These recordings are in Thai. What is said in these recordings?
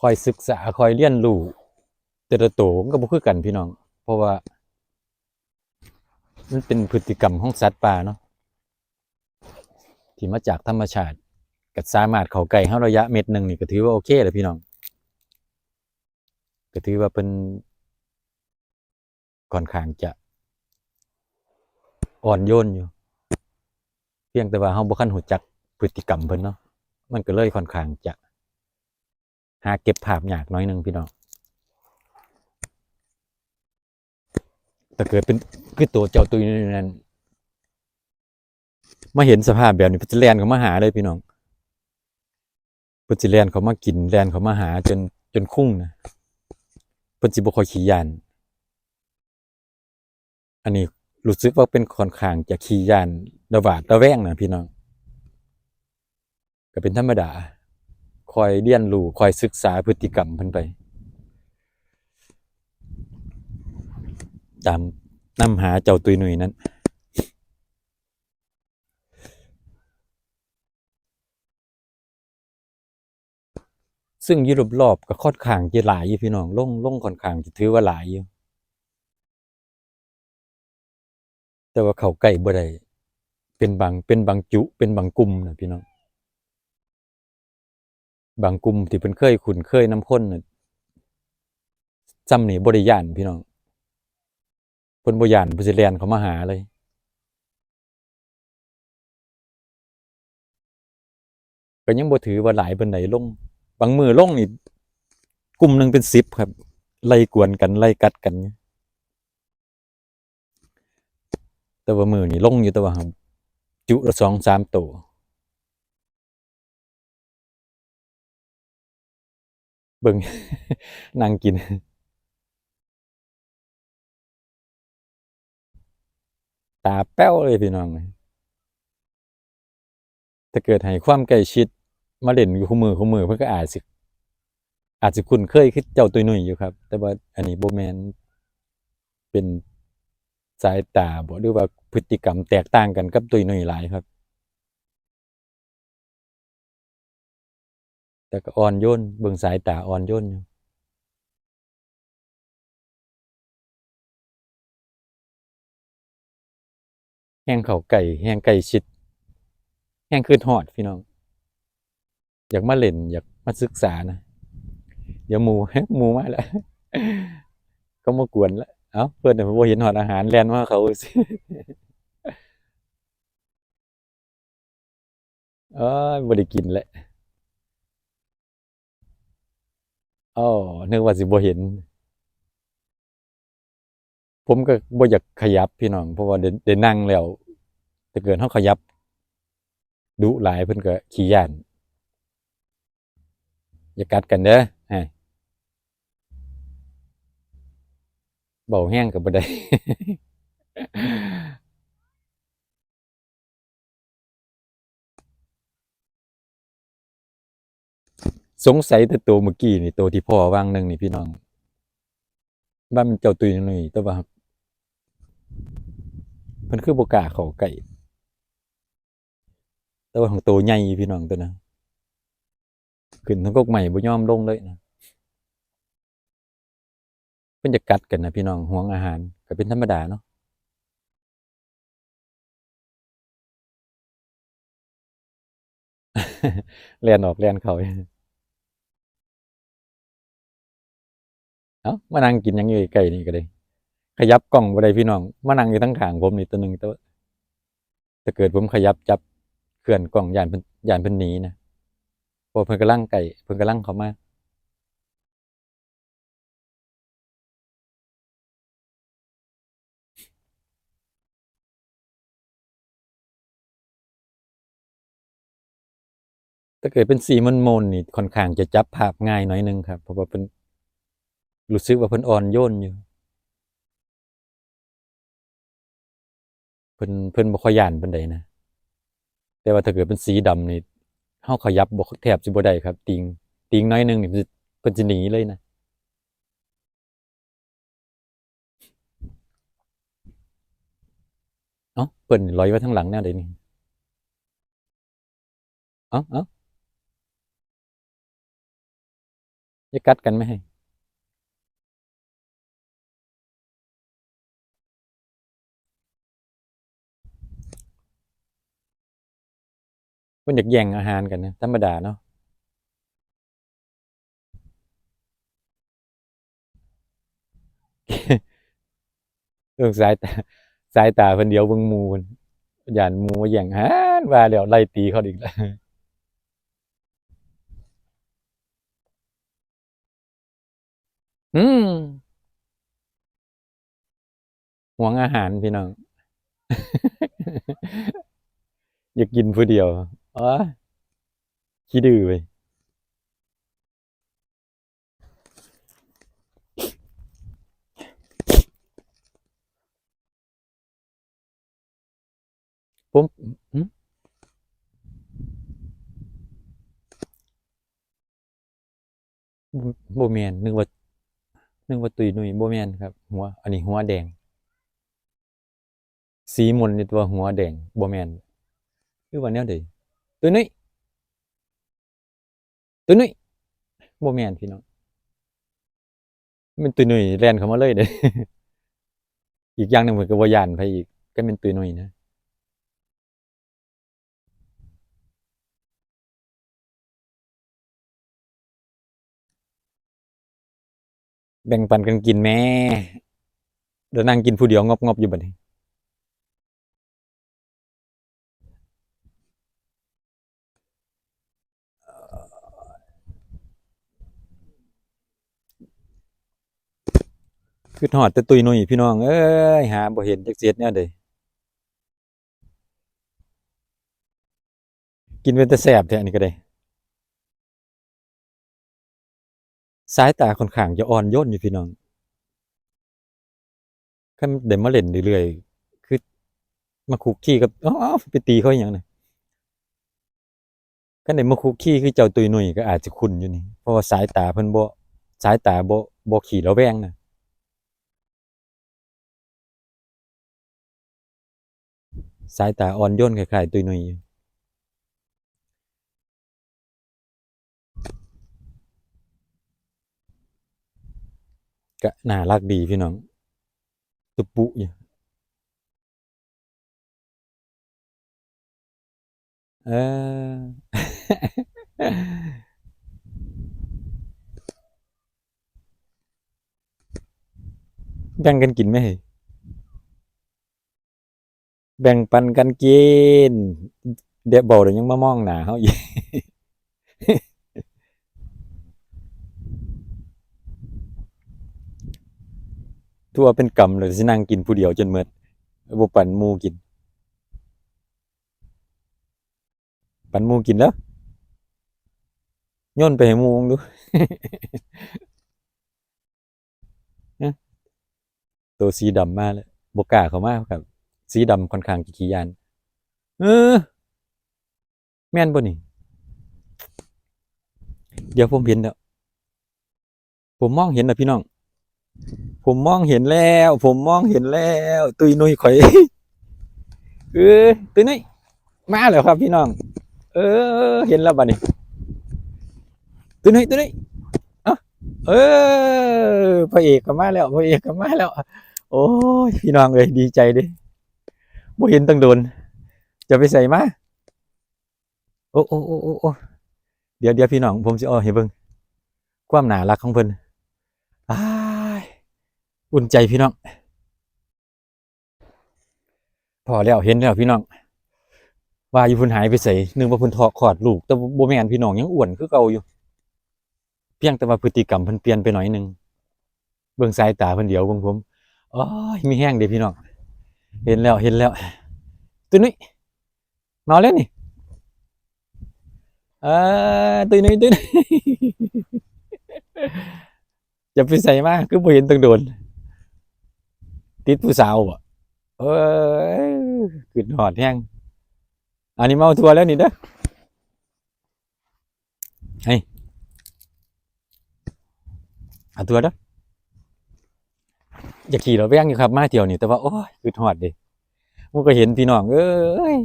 คอยศึกษาคอยเรียนรู้แต่ละตัวมันก็บ่คือกันพี่น้อง เพราะว่า มันเป็นพฤติกรรมของสัตว์ป่าเนาะที่มาจากธรรมชาติก็สามารถเขาใกล้เฮาระยะเม็ดหนึ่งนี่ก็ถือว่าโอเคแล้วพี่น้องก็ถือว่าเป็นค่อนข้างจะ อ่อนโยนอยู่ เพียงแต่ว่าเฮาบ่คันหูจักพฤติกรรมเพิ่นเนาะมันก็เลยค่อนข้างจะ หาเก็บภาพยากน้อยหนึงพี่น้องแต่เกิดเป็นคือตัวเจ้าตุยนั่นมาเห็นสภาพแบบนี้พิ่นแลนเขามาหาเลยพี่น้องเพิ่นแลนเขามากินแลนเขามาหาจนจนคุ้งนะเพิ่นสิบคอยขี้ยาน อันนี้รู้สึกว่าเป็นค่อนข้างจะขี้ยานระวาดระแวงนะพี่น้อง ก็เป็นธรรมดา คอยเรียนรู้คอยศึกษาพฤติกรรมเพิ่นไป ตามนำหาเจ้าตุยหนุ่ยนั้นซึ่งยุรรอบก็ค่อนข้างจะหลายอยู่พี่น้องลงลงค่อนข้างจะถือว่าหลายอยู่แต่ว่าเขาใกล้บ่ได้เป็นบางเป็นบางจุเป็นบางกลุ่มนะพี่น้อง บางกลุ่มที่เพิ่นเคยคุ้นเคยน้ำข้นจำนี่บ่ได้ย่านพี่น้องเพิ่นบ่ย่านเพิ่นสิแล่นเขามาหาเลย ก็ยังบ่ถือว่าหลายเปานใดลง บางมือลงนี่กลุ่มหนึ่งเป็น10ครับ ไล่กวนกันไล่กัดกัน แต่ว่ามือนี่ลงอยู่แต่ว่าครับจุละ2-3ตัว เบิ่งนั่งกิน ตาแป้วเลยพี่น้องถ้าเกิดให้ความใกล้ชิด มาเล่นอยู่คู่มือคู่มือเพิ่นก็อาจสิอาจสิคุ้นเคยคือเจ้าตุยนุ่ยอยู่ครับ แต่ว่าอันนี้โบแมนเป็นสายตาบ่หรือว่าพฤติกรรมแตกต่างกันกับตุยนุ่ยหลายครับ แต่ก็อ่อนโยนเบิ่งสายตาอ่อนโยนอยู่แห้งเขาไก่แห้งไก่ชิด แห้งคืนหอดพี่น้อง อยากมาเล่น อยากมาศึกษานะเดี๋ยวหมูมูมาแล้วก็มากวนแล้วเอ้าเพื่อนเนี่ยบ่เห็นหอดอาหารแลนมาเขาสิเอ้ยบ่ได้กินแหละ อ้อนึกว่าสิบ่เห็น ผมก็บ่อยากขยับพี่น้อง เพราะว่าได้ไดนั่งแล้วถ้าเกิดเฮาขยับดุหลายเพิ่นก็ขี้ย้าน อย่ากัดกันเด้อฮะเบาแห้งก็บ่ได้ สงสัยแต่ตัวเมื่อกี้นี่ตัวที่พ่อวางหนึ่งนี่พี่น้องว่ามันเจ้าตุยนุ่ยต่ว่าเพิ่นคือบกาเขาใกล้แต่ว่าของตัวใหญ่พี่น้องตัวนั้นขึ้นทั้งกกใหม่บ่ยอมลงเลยนะเพิ่นจะกัดกันนะพี่น้องห่วงอาหารก็เป็นธรรมดาเนาะแล่นออกแล่นเขา เอ้ามานั่งกินยังอยู่ใกล้นี่ก็ได้ขยับกล้องบ่ได้พี่น้องมานั่งอยู่ทั้งข้างผมนี่ตัวหนึ่งแต่ว่าถ้าเกิดผมขยับจับเคลื่อนกล้องย่านเพิ่นยานเพิ่นหนีนะพราะเพิ่นกำลังใกล้เพิ่นกำลังเขามาถ้าเกิดเป็นสีมนๆนี่ค่อนข้างจะจับภาพง่ายหน่อยหนึงครับเพราะว่าเพิ่น รู้สึกว่าเพิ่นอ่อนโยนอยู่ เพิ่นเพิ่นบ่ค่อยย้านปานใดนะ แต่ว่าถ้าเกิดเป็นสีดำนี่เฮาขยับบ่แทบสิบ่ได้ครับ ติงติงน้อยนึงนี่เพิ่นสิหนีเลยนะเอ้าเพิ่นลอยไว้ทางหลังแนวใดนี่เอ้าเอ้าอย่กัดกันไม่ให้ คนอยากแย่งอาหารกันนะธรรมดาเนาะเรื่องสายตาสายตาเพิ่นเดียวเบิ่งมู่เพิ่นย่านมู่มาแย่งอาหารว่าแล้วไล่ตีเขาอีกแล้วอืมหวงอาหารพี่น้อง อยากกินผู้เดียว อ๋อขี้ดื้อไปผมหึบ่บ่แมนนึกว่า นึกว่าตุยนุยโบแมนครับ หัว อันนี้หัวแดง สีมนต์นี่ตัวหัวแดงโบแมนคือว่าแนวใด ตุยนุยตุยนุยบ่แมนพี่น้องมันตุยนุยแลนเข้ามาเลยเด้อีกอย่างหนึ่งเพิ่นก็บ่ย้านไผอีกก็เป็นตุยนุยนะแบ่งปันกันกินแม่เดี๋ยวนั่งกินผู้เดียวงอบอยู่บัดนี้ คือทอดแต่ตุยนุ่ยพี่น้อง เอ้ยหาบ่เห็นจักเสียดแนวใดกินเป็นแต่แซ่บแท้อันนี้ก็ได้ สายตาค่อนข้างจะอ่อนโยนอยู่พี่น้องคันได้มาเล่นเรื่อยๆคือ มาคุกคีกับอ้าวไปตีเขาอย่างน่ะคันได้มาคุกคีคือเจ้าตุยนุ่ยก็อาจจะคุ้นอยู่นี่ เพราะว่าสายตาเพิ่นบ่สายตาบ่บ่ขี้ระแวงน่ะ สายตาอ่อนโยนคล้ายๆตุยนุยอยู่ก็น่ารักดีพี่น้องตุปุอยู่เออแบ่งกันกินไหม แบ่งปันกันกิน เดี๋ยวบอกเดี๋ยวยังมามองหน้าเขาอีกทั่วเป็นกำเลยสินั่งกินผู้เดียวจนเมดบ่ปันมูกิน ปันมูกินแล้วย่นไปให้มูงดูตัวสีดำมาแล้วบกล้าเขามาครับ สีดำค่อนข้างขี้ยาน เออ แม่นบ่นี่ เดี๋ยวผมเห็นแล้ว ผมมองเห็นแล้วพี่น้อง ผมมองเห็นแล้ว ผมมองเห็นแล้ว ตุยนุยข่อย เออ ตุยนุยมาแล้วครับพี่น้อง เออ เห็นแล้วบัดนี้ตุยนุยตุยนุยเอะเออพระเอกก็มาแล้วพระเอกก็มาแล้ว โอ้ยพี่น้องเอ้ยดีใจดิ บ่เห็นตั้งโดน จะไปใส่มาโอ้โอ้โอ้โอ้โอ้เดี๋ยวเดี๋ยวพี่น้องผมสิเอาให้เบิ่งความหนารักของเพิ่นอ้ายอุ่นใจพี่น้อง พอแล้วเห็นแล้วพี่น้อง ว่าอยู่พิ่นหายไปใส่นึกว่าพิ่นทอคลอดลูก แต่บ่แมนพี่น้องยังอ้วนคือเก่าอยู่ เพียงแต่ว่าพฤติกรรมเพิ่นเปลี่ยนไปหน่อยนึง เบิ่งสายตาเพิ่นเดียวเบิ่งผมโอ้ยมีแห้งเด้พี่น้อง เห็นแล้วเห็นแล้วตัวนี้นอนเล่นนี่เออตัวนี้ตัวนี้จะไปใส่มากคือบ่เห็นตั้งโดน ติดผู้สาวอะเอ้ยขึ้นหอดแห้งอันนี้เมาทัวร์แล้วนี่เด้อเฮ้ยเอาทัวร์เด้อ อย่าขี่รถแว้งอยู่ครับ มาเที่ยวนี่แต่ว่าโอ้ยขึ้นหอดดิมันก็เห็นพี่น้องเอ้ย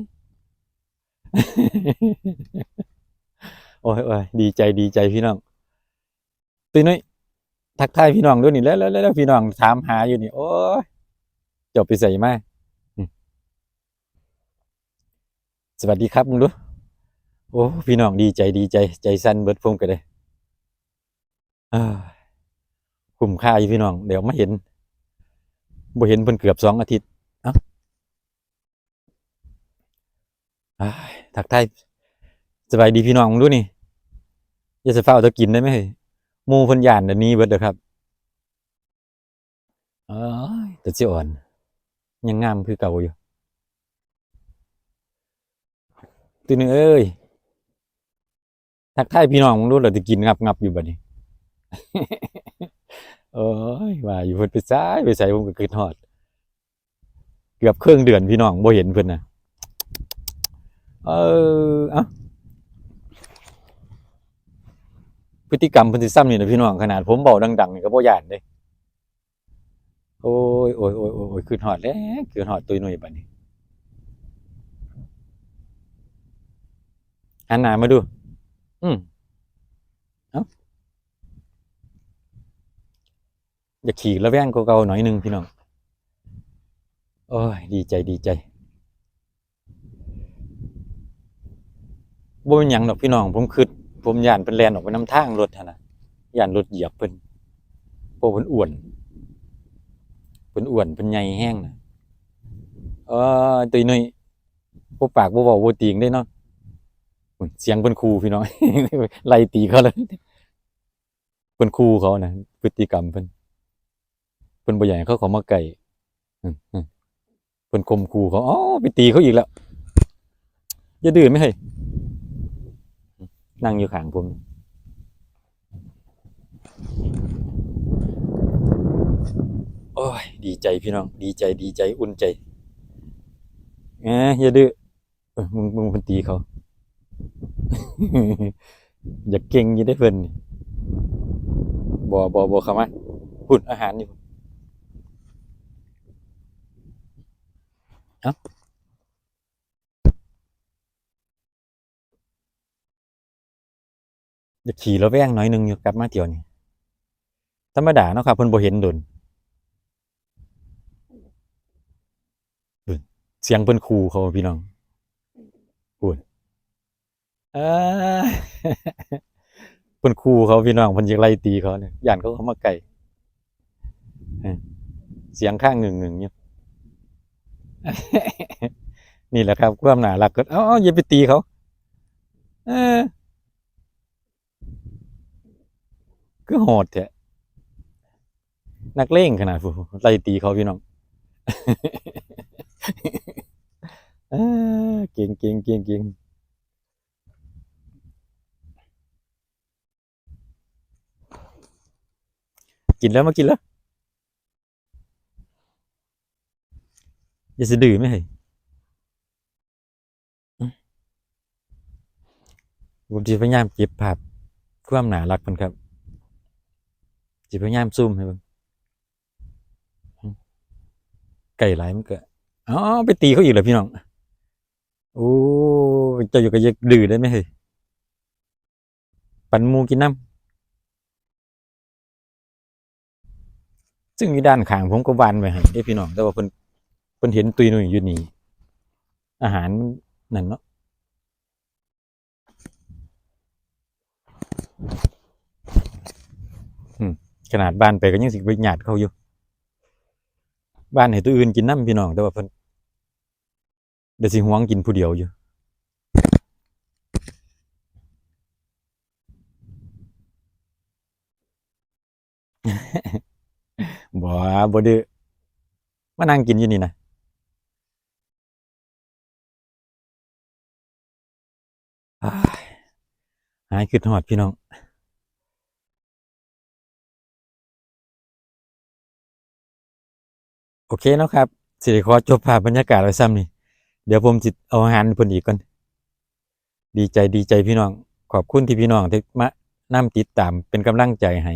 โอ้ยโอ้ยดีใจดีใจพี่น้องตุ้ยนุ้ยทักทายพี่น้องด้วยนี่แล้วแล้วแล้วพี่น้องถามหาอยู่นี่ โอ้ยจบไปใส่มาอืมสวัสดีครับมึงดูโอ้พี่น้องดีใจดีใจ ใจสั่นเบิดพงกันเลยอ่าคุ้มค่าอยู่พี่น้อง เดี๋ยวมาเห็น บ่เห็นเพิ่นเกือบสองอาทิตย์เอ้าอ้ายทักทายสบายดีพี่น้องดูนี่อย่าจะเฝ้าจะกินได้ไหมมูเพิ่นย่านเดี๋ยวนี้เบิดเด้อครับเอ้ยแต่สิอ่อน ยังงามคือเก่าอยู่ตีหนึงเอ้ยทักทายพี่น้องมึงรู้เราจะกินงับงับอยู่บัดนี้ เอ้ยว่าอยู่เพิ่นไปซ้ายไปใส่ผมก็คิดฮอด เกือบเครึ่องเดือนพี่น้องบ่เห็นเพิ่นน่ะเออเอ้าพฤติกรรมเพิ่นสิซ้ำนี่นะพี่น้องขนาดผมเบาดังๆนี่ก็บ่ย่านเด้โอ้ยโอ้ยโอ้ยโอ้ยโอ้ยขึ้นฮอดแล้วขึ้นฮอดตุยหนุ่ยบัดนี้หันหน้ามาดู อืมเอ้า อย่าขี่ระแวงก็เก่าหน่อยหนึงพี่น้องโอ้ยดีใจดีใจบ่เป็นหยังดอกพี่น้อง ผมคิดผมย่านเพิ่นแลนออกไปนำทางรถนะย่านรถเหยียบเพิ่นเพราะเพิ่นอ้วนเพิ่นอ้วนเพิ่นใหญ่แห้งนะเออตุยนุ่ยบ่ปากบ่เว้าบ่ติงได้เนาะเสียงเพิ่นคูพี่น้องไล่ตีเขาเลยเพิ่นคูเขานะพฤติกรรมเพิ่น เพิ่นบ่ให้เขาเข้ามาใกล้อืมอืมเพิ่นข่มขู่เขาอ๋อไปตีเขาอีกแล้วอย่าดื้อไม่ให้นั่งอยู่ข้างผมโอ้ยดีใจพี่น้อง ดีใจดีใจอุ่นใจเอ้ยอย่าดื้อเอมึงมึงเพิ่นตีเขา อย่าเก่งยี่ได้เพิ่นบ่บ่บ่เข้ามาพุ่นอาหารนี่พุ่ เอ้าอย่าขี่ระแวงหน่อยหนึงอยู่กลับมาเที่ยวนี่ธรรมดาเนาะครับเพิ่นบ่เห็นโดนเสียงเพิ่นคูเขาพี่น้องพูดเออเพิ่นคูเขาพี่น้องเพิ่นจะไล่ตีเขาเนี่ยย่านเขาเข้ามาใกล้เออเสียงข้างหนึ่งหนึ่งอยู่ นี่แหละครับความน่ารักก็เอ้าเอ้าอย่าไปตีเขาเออคือโหดแท้นักเลงขนาดผู้ไล่ตีเขาพี่น้องเก่งเก่งเก่งเก่งกินแล้วมากินแล้ว อย่าสะดื้อไม่ให้อืมผมจะพยายามเก็บภาพความหนารักมันครับจะพยายามซูมให้เบิ่งไก่หลายมันก็อ๋อไปตีเขาอีกเหรอพี่น้องโอ้ยเจ้าอยู่กับยักดื้อได้ไหมเฮ้ยปันมูกินน้ำซึ่งด้านขางผมก็วานไว้ให้พี่น้องแต่ว่าเพิ่น พิ่นเห็นตุยนุ่ยอยู่นี่ อาหารนั่นเนาะขนาดบ้านไปก็ยังสิไปหยาดเขาอยู่ บ้านให้ตัวอื่นกินน้ำพี่น้องแต่ว่าเพิ่นเดี๋ยวสิหวงกินผู้เดียวอยู่บ่บ่ดื้อมานั่งกินอยู่นี่นะ หายคิดฮอดพี่น้องโอเคเนาะครับ สิได้ขอจบภาพบรรยากาศไว้ซ้ำนี่เดี๋ยวผมสิตเอาอาหารเพิ่นอีกก่อน ดีใจดีใจพี่น้อง ขอบคุณที่พี่น้องที่มานํติดตามเป็นกำลังใจให้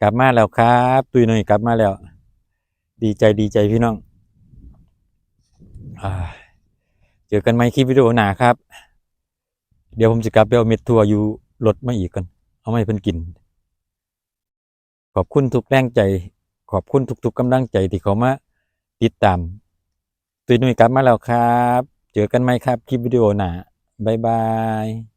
กลับมาแล้วครับ ตุยหน่อยกลับมาแล้ว ดีใจดีใจพี่น้องอเจอกันใหม่คลิปวิดีโอหนาครับ เดี๋ยวผมจะกลับไปเอาเม็ดทั่วอยู่รถมาอีกกัน เอาไม่เพิ่นกิน ขอบคุณทุกแรงใจ ขอบคุณทุกๆกำลังใจที่เขามาติดตามตุยนุยกลับมาแล้วครับ เจอกันไหมครับคลิปวิดีโอหน้าบ๊ายบาย